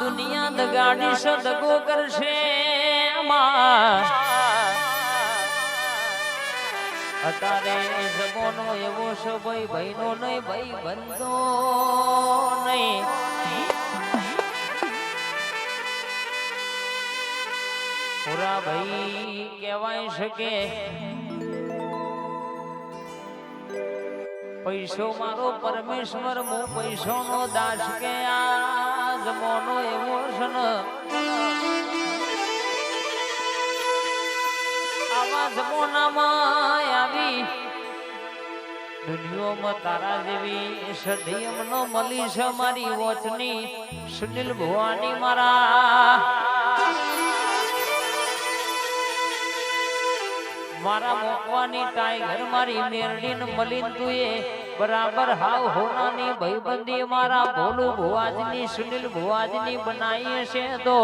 દુનિયા દગાડી સદગો કરશે અત્યારે જમોનો એવો છે ભાઈ ભાઈનો નહીં ભાઈ બંધો નહીં. પૂરા ભાઈ કહેવાય શકે. પૈસો મારો પરમેશ્વર, હું પૈસો નો દાસ કે આજ મોનો એવો છે ને. આવા જમોનામાં આવી દુનિયામાં તારા જેવી સદયમ નો મળી છે મારી વોચની સુનિલ ભવાની મારા મારા મોકવાની ટાઈગર મારી મેરડીન મલિન તુએ બરાબર હાવ હોનાની ભાઈબંધી મારા ભોલુ ભુવાજની સુનિલ ભુવાજની બનાવી છે તો.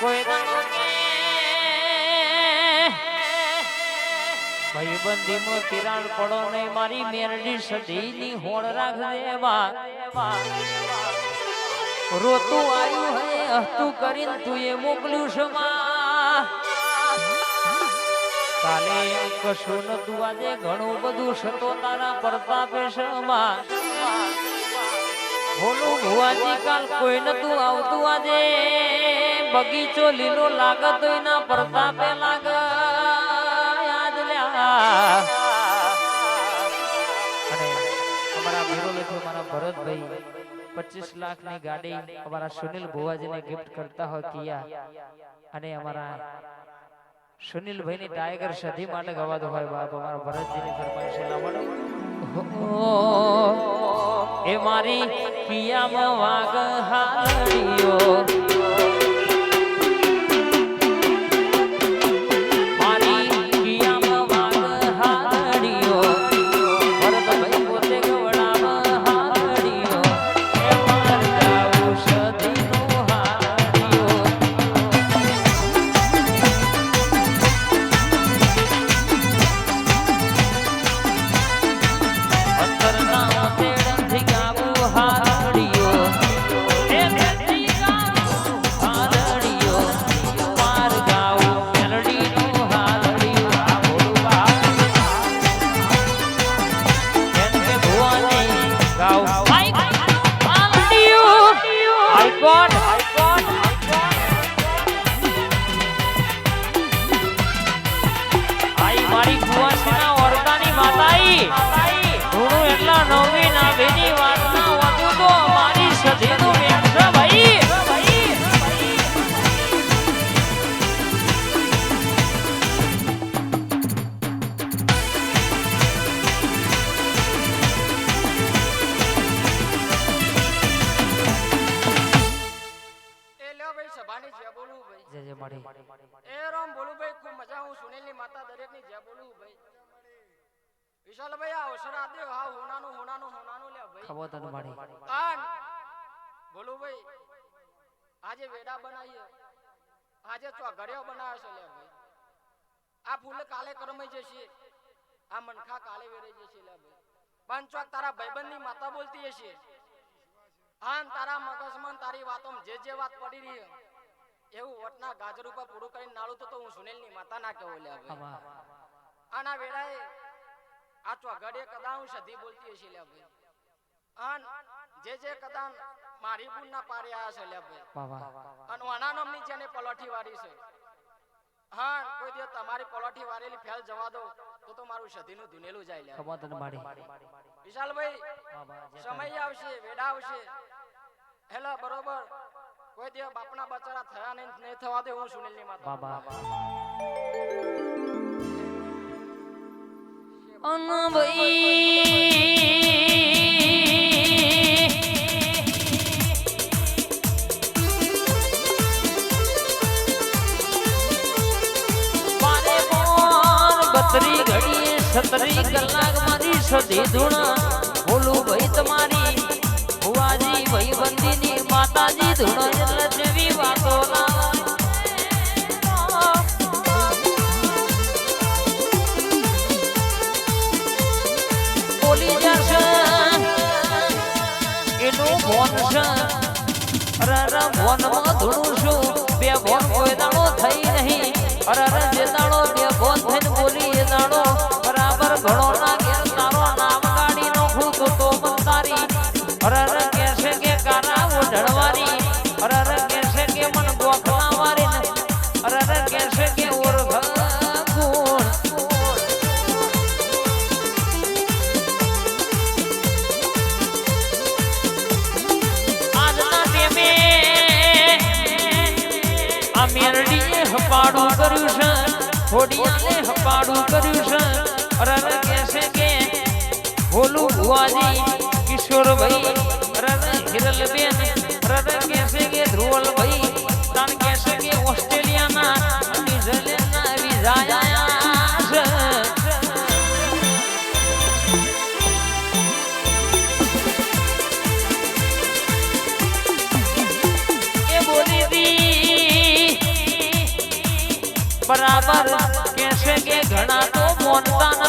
કોઈ ભયબંધી માં તિરાણ પડો નહીં, મારી મેરડી સદીની હોળ રાખ દેવા રોતું આવ્યું હે હતું કરીને તું એ મોકલ્યું છે કશું નતું આજે ઘણું બધું સતો તારા પ્રતાપે શમાં ભોલું ભુવાજી કાલ કોઈ નતું આવતું આજે. બગીચો લીલો લાગત એના પ્રતાપે લાગ. યાદ લ્યા. અમારા ભીરો લેખો મારા ભરતભાઈ, પચીસ લાખની ગાડી અમારા સુનિલ ભુવાજીને ગિફ્ટ કરતા હોય કિયા. અને અમારા સુનિલભાઈ ની ટાઈગર સધી માટે ગવાતો હોય બાપ, અમારા ભરતજીની ફરમાઈશ એના એ મારી પિયામાં વાગ હારિયો હું સુનિલની માતા દરેકની જે બોલું ભાઈ. વિશાલ ભાઈ આ અવસર આદે હા હોનાનું હોનાનું હોનાનું લે ભાઈ. ખબર તને મારી? આન બોલું ભાઈ આજે વેડા બનાવીએ. આજે ચોઘડિયો બનાવ્યો છે લે ભાઈ. આ ફૂલ કાલે કરમાઈ જશે. આ મનખા કાલે વેરાઈ જશે લે ભાઈ. પણ ચોક તારા ભાઈબંધની માતા બોલતી હશે. આન તારા મગજમાં તારી વાતોમાં જે જે વાત પડી રહી એવું વટના ગાજર ઉપર પૂરું કરીને નાળું તો હું સુનેલની માતા ના કહેવો લે આના વેળાએ આ ચોઘડીએ કદા હું સધી બોલતી હશે લે ભાઈ. અન જે જે કદા મારી બુન ના પારે આયા છે લે ભાઈ. અન અને નામની જેને પલોઠી વાળી છે. હા કોઈ દિવસ તમારી પલોઠી વારેલી ફેલ જવા દો તો તો મારું સધીનું ધુનેલું જાય લે. ખબર તને મારી. વિશાલભાઈ સમય આવશે વેડા આવશે. હેલા બરોબર. કોઈ દિવસ બાપના બચારા થયા નહીં નહીં થવા દે હું સુનિલની માતા. બાબા. મોર બત્રી ઘડી સતરી કલાક મારી સધી ધૂણા. માતાજી ધૂણો એટલે જેવી છું. બે ભોન કોઈ દાડો થઈ કિશોરભાઈ અરર હિરલબેન અરર કહેશે કે ધ્રુવલભાઈ, તાન કહેશે કે ઓસ્ટ્રેલિયાના ન્યુઝીલેન્ડના વિઝા આયા છે એ બોલી દી બરાબર કેસે કે ઘણા તો મોનતા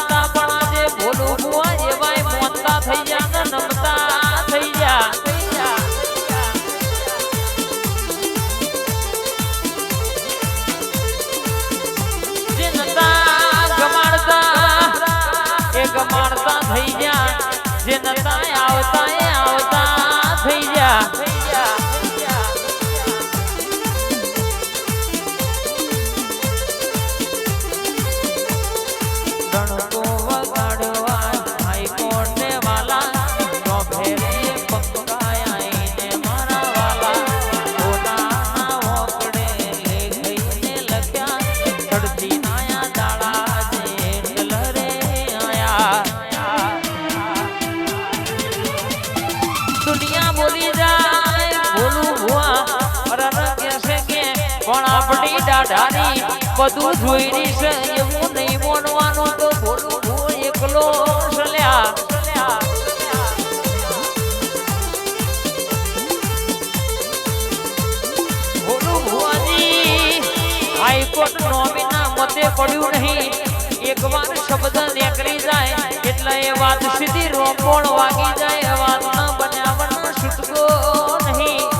પણ આપણી દાઢાની બધું જોઈની છે, એવું નહીં મોનવાનું તો બોલું હું એકલો સલ્યા મતે પડ્યું નહીં. એકવાર શબ્દ નીકળી જાય, એટલે એ વાત સીધી રોપોણ વાગી જાય વાત ના બનાવવાનો છૂટકો નહીં.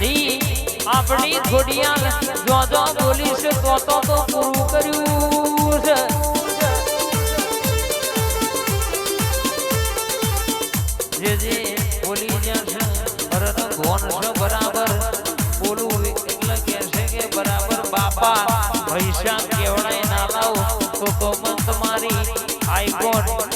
સધી આપણી ઘોડિયાલ જો જો બોલીશ તો તો તો પૂરું કર્યું છે. જે જે બોલી જશે ભરત ગોન છે બરાબર. બોલું એટલે કે છે કે બરાબર, બાપા પૈસા કેવડાય ના લાવ તો તો મન તમારી હાઈકોર્ટ વકીલાત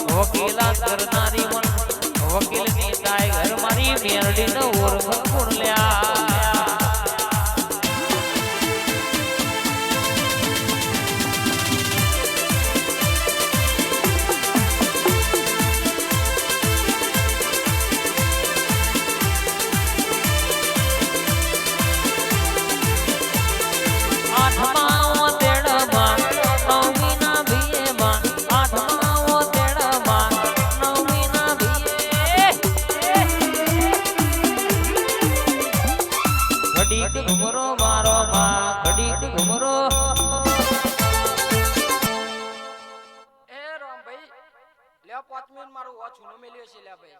હુનો છે લે ભાઈ.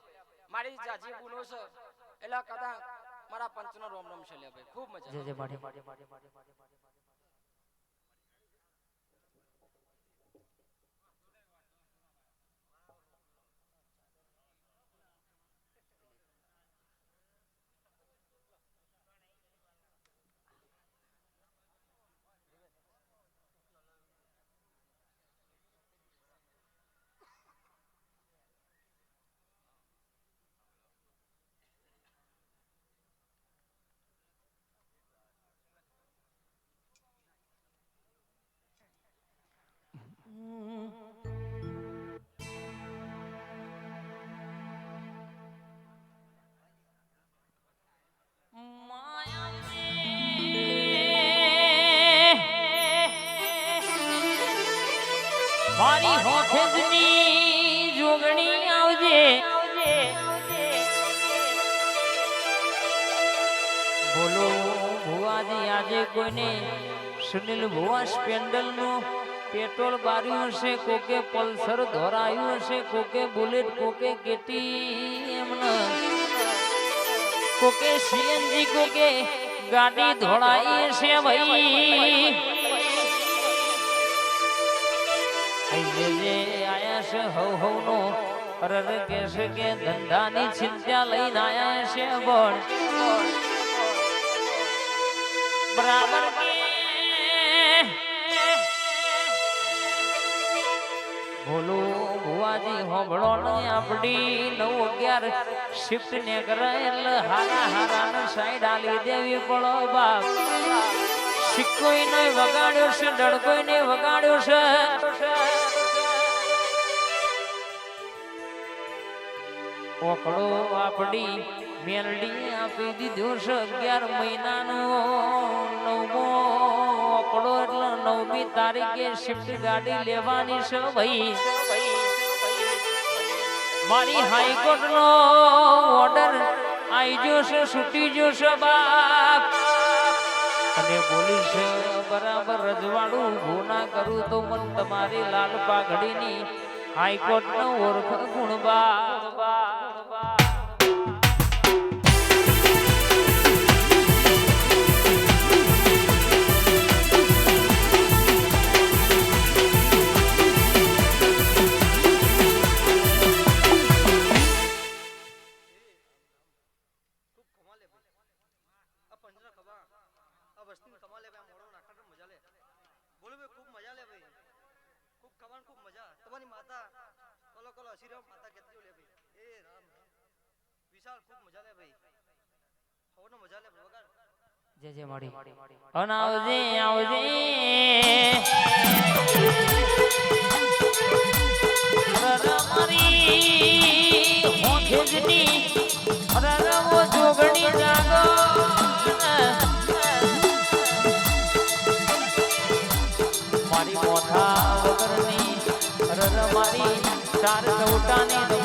મારી જાજી ગુનો છે. એટલે કદાચ મારા પંચનો રોમ રોમ છે લે ભાઈ. ખૂબ મજા મારી હોખેજની જોગણી આવજે. બોલો, ભુવાજી, આજે કોઈને સુનિલ ભુવા સ્પેન્ડલનું પેટ્રોલ બાર્યું હશે, કોકે પલ્સર ધોરાયું હશે, કોકે બુલેટ, કોકે કેટીએમ કોકે સીએનજી, કોકે ગાડી ધોળાઈ હશે ભાઈ. હવ હવ નો અરર કે ધંધાની ચિંતા લઈને આયા છે પણ બરાબર કે બોલો, ભુવાજી હોભળો ને આપડી નવ અગિયાર શિફ્ટ ને કરેલ હારા હારા ને સાઈડ આલી દેવી પડો બાપ. સિક્કોઈ ને વગાડ્યો છે ડળકોઈ ને વગાડ્યો છે. ઓકળો આપડી મેલડી આપી દીધો છે અગિયાર મહિનાનો. નવમો ઓકળો એટલે નવમી તારીખે શિફ્ટ ગાડી લેવાની છે ભાઈ. મારી હાઈકોર્ટ નો ઓર્ડર આઈ જોશે છે છૂટી જોશે બાપ. અને પોલીસ બરાબર, રજવાડું ગુના કરું તો મન તમારી લાલ પાઘડીની હાઈકોર્ટ નો ઓળખ ગુણબા ખૂબ ખૂબ મજા તમારી માતા કોલો કોલો હસી માતા કેટલી લે ભાઈ. એ રામ. વિશાલ ખૂબ મજા લે ભાઈ. હવનો મજા લે વગાડ. જે જે મળી. અને આવજે આવજે રરમરી હોઠેજની રરમો જોગણી જાગો ચાર ચૌટાની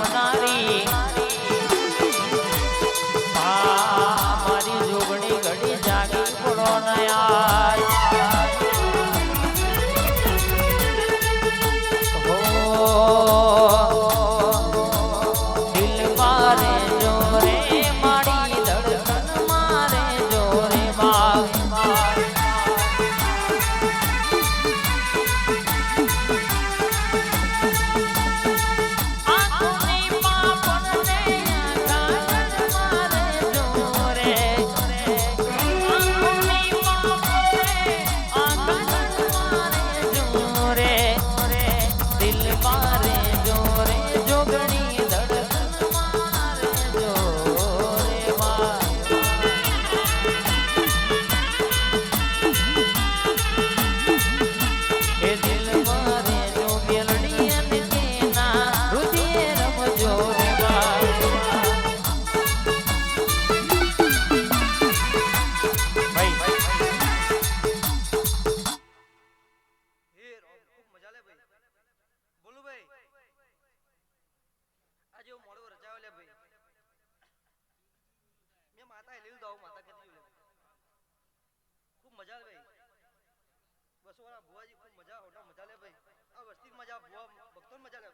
ભક્તો મજા લે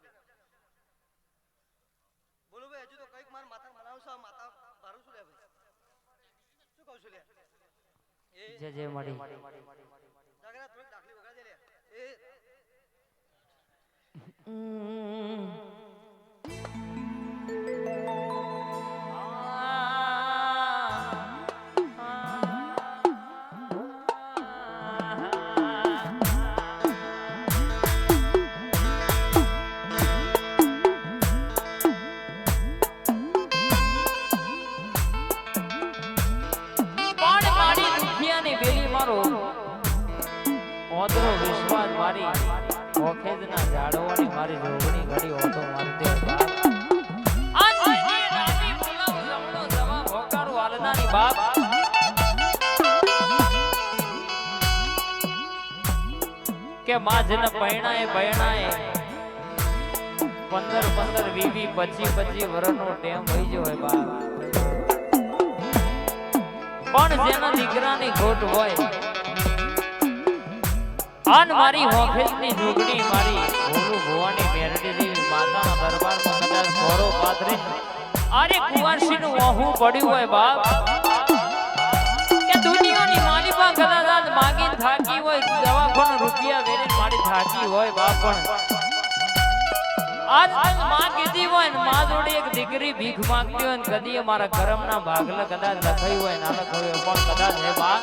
બોલો ભાઈ હજુ તો કંઈક મારા માતા મનાવું છું માતા ભારું છું લે ભાઈ? શું કહું છું લે? એ જે જે મળી જાગરા થોડી દાખલી વગાડી દે લે. એ ઓદરો વિશ્વાસ મારી. ઓખેજના ઝાડવાની મારી જોગણી ઘડી ઓતો મારતે બાપ. કે માજન પૈણાએ પૈણાએ પંદર પંદર વીવી પચી પચી વર્ષનો ટેમ વહી ગયો હોય બાપ. પણ જેના દીકરાની ખોટ હોય આન મારી હોફેજની જોગણી મારી ભોલું ભુવાની મેરડી માતાના દરબારમાં કદાચ મોરો પાથરી અરે કુંવરસીનું વહું પડ્યું હોય બાપ. કે દુનિયાની માલિકા કદાચ માગીને થાકી હોય, દવાખાના રૂપિયા વેરી મારી થાકી હોય બાપ પણ. આજ તકમાં કીધી હોય ને, માં જોડે એક દીકરી ભીખ માંગતી હોય ને, કદી મારા કરમના ભાગલા કદાચ લખાઈ હોય ના લખાયું પણ કદાચ હે બા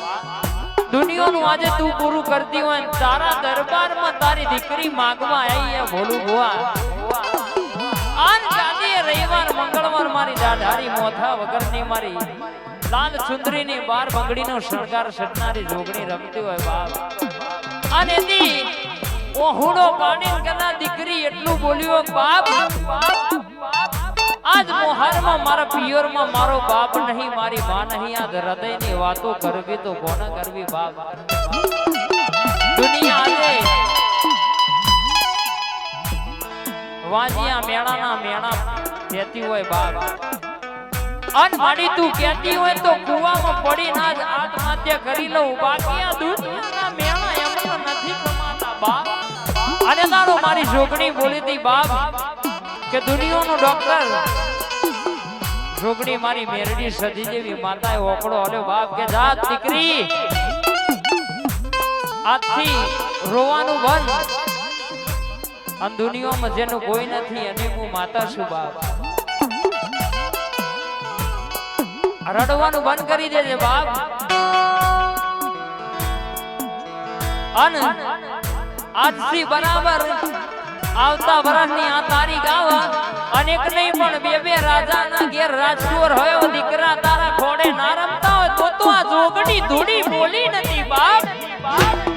દુનિયાનું આજે તું પૂરું કરતી હોય તારા દરબારમાં તારી દીકરી માગવા આવી એ ભોલું ભુવા. આન ગાદીએ રવિવાર, મંગળવાર મારી દાઢારી મોથા વગરની મારી લાલ સુંદરીની બાર બંગડીનો શણગાર સટનારી જોગણી રમતી હોય બાપ. અને દી ઓહુડો પાણી કના દીકરી એટલું બોલ્યો બાપ આજ મોહારમાં મારા પિયરમાં મારો બાપ નહીં, મારી માં નહીં, આજ હૃદયની વાતો કરવી તો કોને કરવી બાપ? દુનિયા વાજિયા મેળાના મેળા કહેતી હોય બાપ. અન માડી તું કહેતી હોય તો કુવામાં પડી ના જ આત્મહત્યા કરી લઉં. બાકી આ દુનિયાના મેળા એમને નથી કમાતા બાપ. અને તારો મારી જોગણી બોલી હતી બાપ. કે દુનિયાનો ડોક્ટર જોગણી મારી મેરડી સધી જેવી માતાએ ઓકળો અને બાપ કે જા દીકરી. આજથી રોવાનું બંધ. અને દુનિયામાં જેનું કોઈ નથી અને હું માતા છું બાપ. રડવાનું બંધ કરી દેજે બાપ. અન આજથી બરાબર આવતા વર્ષની આ તારીખ આવે અનેક નહીં પણ બે બે રાજાના ઘેર રાજકુંવર હોય દીકરા તારા ખોડે ના રમતા હોય તો તો આ જોગડી ધૂળી બોલી નથી બાપ. વિશાલભાઈ,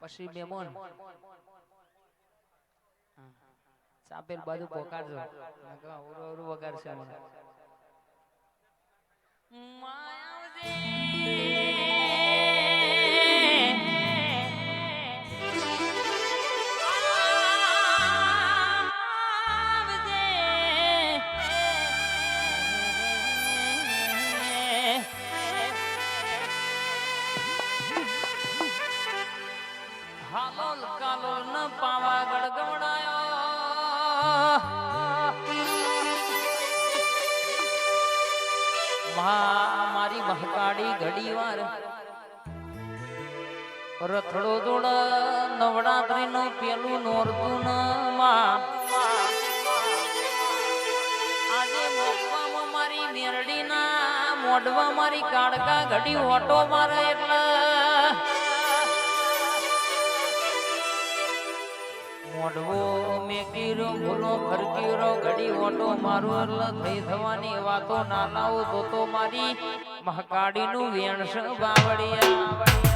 પછી મેમોન. મોન ચાપેલ બાજુ પોકારજો. અવરું અવરું વગાડશે મને. ગવડાયો મહા મારી મહકાળી ઘડીવાર. રથડો જોડ નવરાત્રી નું પેલું નોરતું આજે મોકવામાં મારી મેરડીના, મોઢવા મારી કાળકા ઘડી ઓટો મારે એટલે મોઢવો મેકીરો ભૂલો ફરકીરો, ઘડી ઓટો મારો થઈ થવાની વાતો, નાનાઓ તો મારી મહાકાળીનું વેણસ બાવળિયા.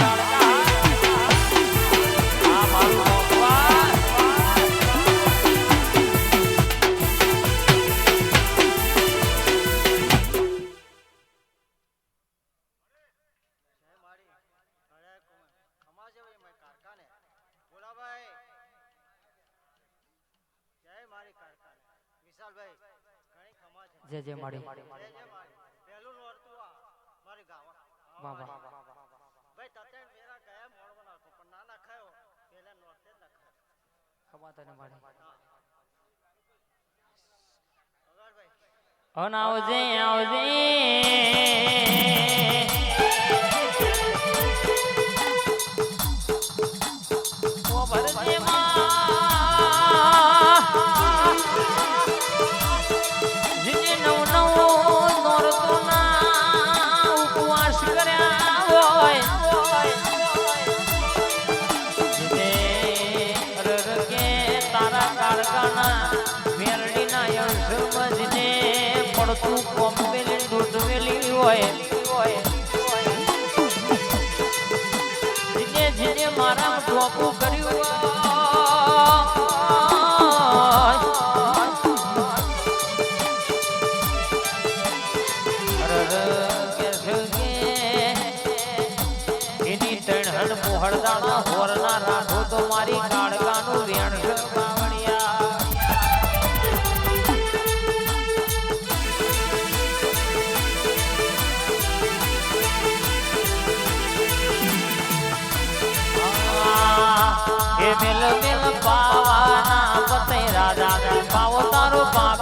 વાહ વાહ. ભાઈ તતે મેરા ગયા પણ ના જ ના ખાયો તને માડી અન આવજે. આવજે. હોય. જીને મારા ટોપું કર્યું મોહળદાણા હોરના રાઠો તો મારી કાળકાનું વેણ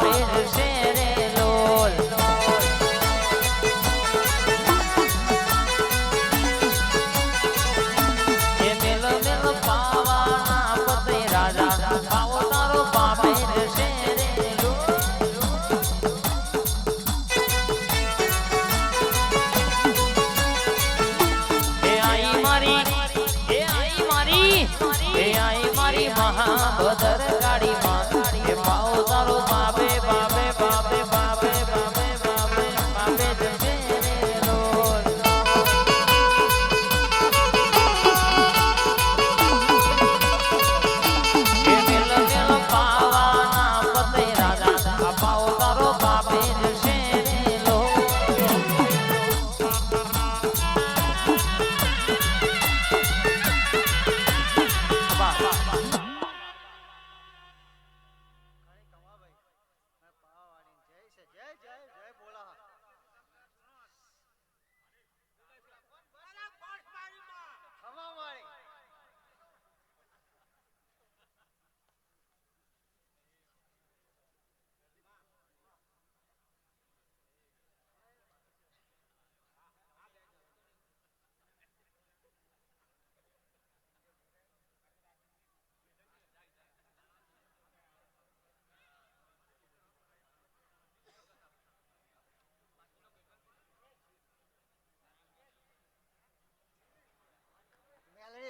તારો બાબે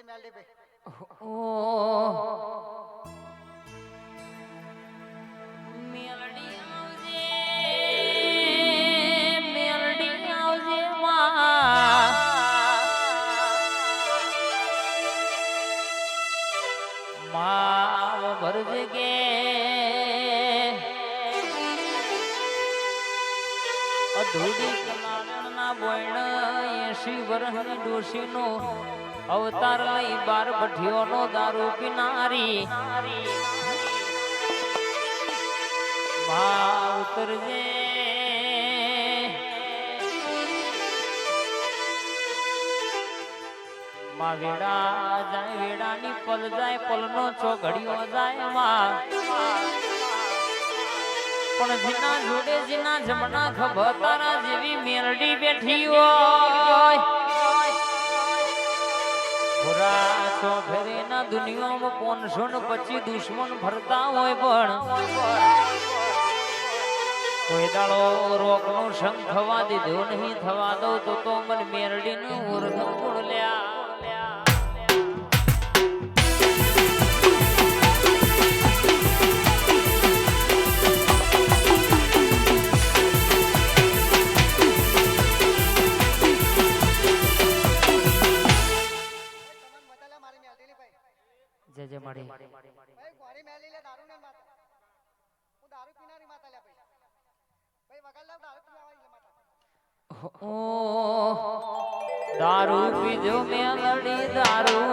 મેલડી ભાઈ ઓ મેલડી આવજે મેલડી આવજે માં માવ ભરજે કે અધૂરી કલાણના બોયણ એસી વર્ષની ડોશીનો અવતાર લઈ બાર ભઠિયોનો દારૂ પીનારી. મા ઉતરજે જાય, વેડાની પલ જાય, પલનો ચોઘડિયો જાય માં. પણ જીના જોડે ખભા, તારા જેવી મેરડી બેઠી હોય. છો ના દુનિયામાં પોનસો ને પચી દુશ્મન ફરતા હોય પણ. કોઈ દાડો રોગ નો સંગ થવા દીધો નહીં, થવા દઉં તો તો મને મેરડી નું ઉર્ધ લ્યા. જે જય મળી. ભાઈ ગોળી મેલી લે દારૂ ને માતા હું દારૂ પીનારી માતા લે ભાઈ ભાઈ વગર લાવ દારૂ પીવા લે માતા ઓ દારૂ પીધો મેલડી દારૂ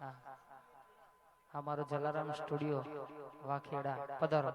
હા હા જલારામ સ્ટુડિયો વાખેડા પધારો.